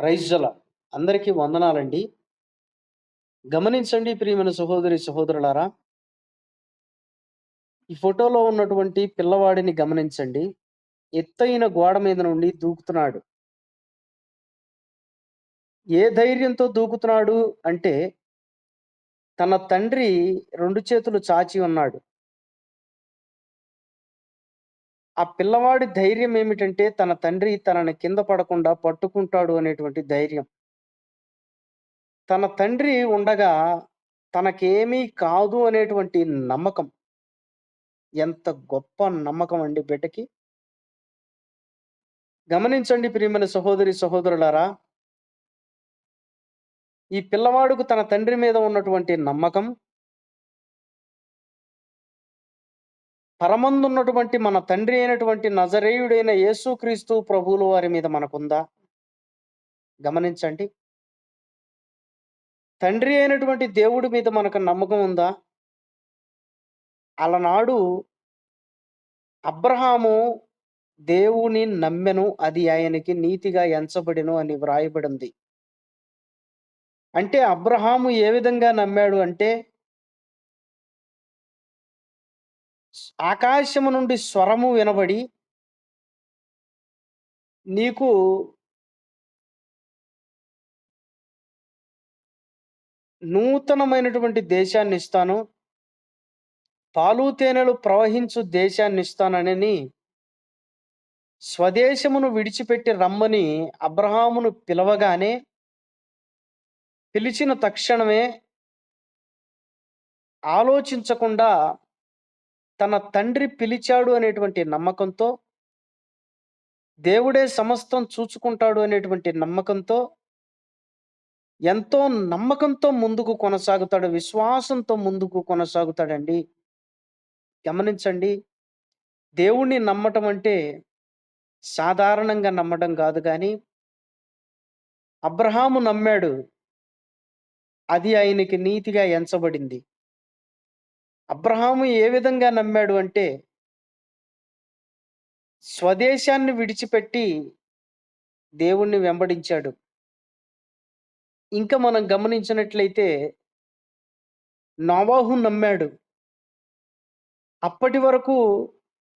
ప్రైజ్జల అందరికీ వందనాలండి. గమనించండి ప్రియమైన సహోదరి, సహోదరులారా. ఈ ఫోటోలో ఉన్నటువంటి పిల్లవాడిని గమనించండి. ఎత్తైన గోడ మీద నుండి దూకుతున్నాడు. ఏ ధైర్యంతో దూకుతున్నాడు అంటే, తన తండ్రి రెండు చేతులు చాచి ఉన్నాడు. ఆ పిల్లవాడి ధైర్యం ఏమిటంటే, తన తండ్రి తనని కింద పడకుండా పట్టుకుంటాడు అనేటువంటి ధైర్యం. తన తండ్రి ఉండగా తనకేమీ కాదు అనేటువంటి నమ్మకం. ఎంత గొప్ప నమ్మకం అండి బిడ్డకి. గమనించండి ప్రియమైన సహోదరి, సహోదరులారా. ఈ పిల్లవాడుకు తన తండ్రి మీద ఉన్నటువంటి నమ్మకం పరమందున్నటువంటి మన తండ్రి అయినటువంటి నజరేయుడైన యేసుక్రీస్తు ప్రభువుల వారి మీద మనకుందా? గమనించండి. తండ్రి అయినటువంటి దేవుడి మీద మనకు నమ్మకం ఉందా? అలనాడు అబ్రహాము దేవుని నమ్మెను అది ఆయనకి నీతిగా ఎంచబడిను అని వ్రాయబడింది. అంటే అబ్రహాము ఏ విధంగా నమ్మాడు అంటే ఆకాశము నుండి స్వరము వినబడి నీకు నూతనమైనటువంటి దేశాన్ని ఇస్తాను. పాలు తేనెలు ప్రవహించు దేశాన్ని ఇస్తానని స్వదేశమును విడిచిపెట్టి రమ్మని అబ్రహామును పిలవగానే పిలిచిన తక్షణమే ఆలోచించకుండా తన తండ్రి పిలిచాడు అనేటువంటి నమ్మకంతో దేవుడే సమస్తం చూచుకుంటాడు అనేటువంటి నమ్మకంతో ఎంతో నమ్మకంతో ముందుకు కొనసాగుతాడు. విశ్వాసంతో ముందుకు కొనసాగుతాడండి. గమనించండి. దేవుణ్ణి నమ్మటం అంటే సాధారణంగా నమ్మడం కాదు కానీ అబ్రహాము నమ్మాడు. అది ఆయనకి నీతిగా ఎంచబడింది. అబ్రహాము ఏ విధంగా నమ్మాడు అంటే స్వదేశాన్ని విడిచిపెట్టి దేవుణ్ణి వెంబడించాడు. ఇంకా మనం గమనించినట్లయితే నోవాహు నమ్మాడు. అప్పటి వరకు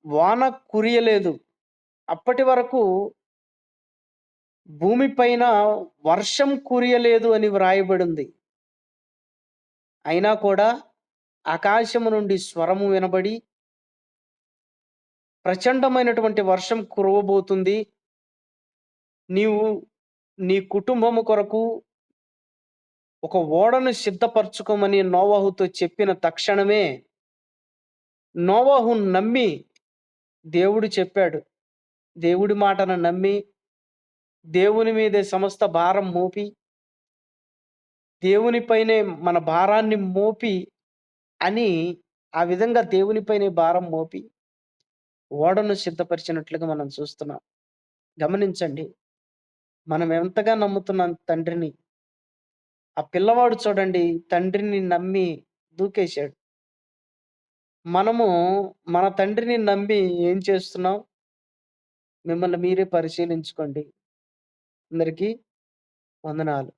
వాన కురియలేదు. అప్పటి వరకు భూమి పైన వర్షం కురియలేదు అని వ్రాయబడింది. అయినా కూడా ఆకాశము నుండి స్వరము వినబడి ప్రచండమైనటువంటి వర్షం కురవబోతుంది. నీవు నీ కుటుంబము కొరకు ఒక ఓడను సిద్ధపరచుకోమని నోవాహుతో చెప్పిన తక్షణమే నోవాహు నమ్మి దేవుడు చెప్పాడు. దేవుడి మాటను నమ్మి దేవుని మీదే సమస్త భారం మోపి దేవునిపైనే మన భారాన్ని మోపి అని ఆ విధంగా దేవునిపైనే భారం మోపి ఓడను సిద్ధపరిచినట్లుగా మనం చూస్తున్నాం. గమనించండి. మనం ఎంతగా నమ్ముతున్నాం తండ్రిని. ఆ పిల్లవాడు చూడండి తండ్రిని నమ్మి దూకేశాడు. మనము మన తండ్రిని నమ్మి ఏం చేస్తున్నాం? మిమ్మల్ని మీరే పరిశీలించుకోండి. అందరికీ వందనాలు.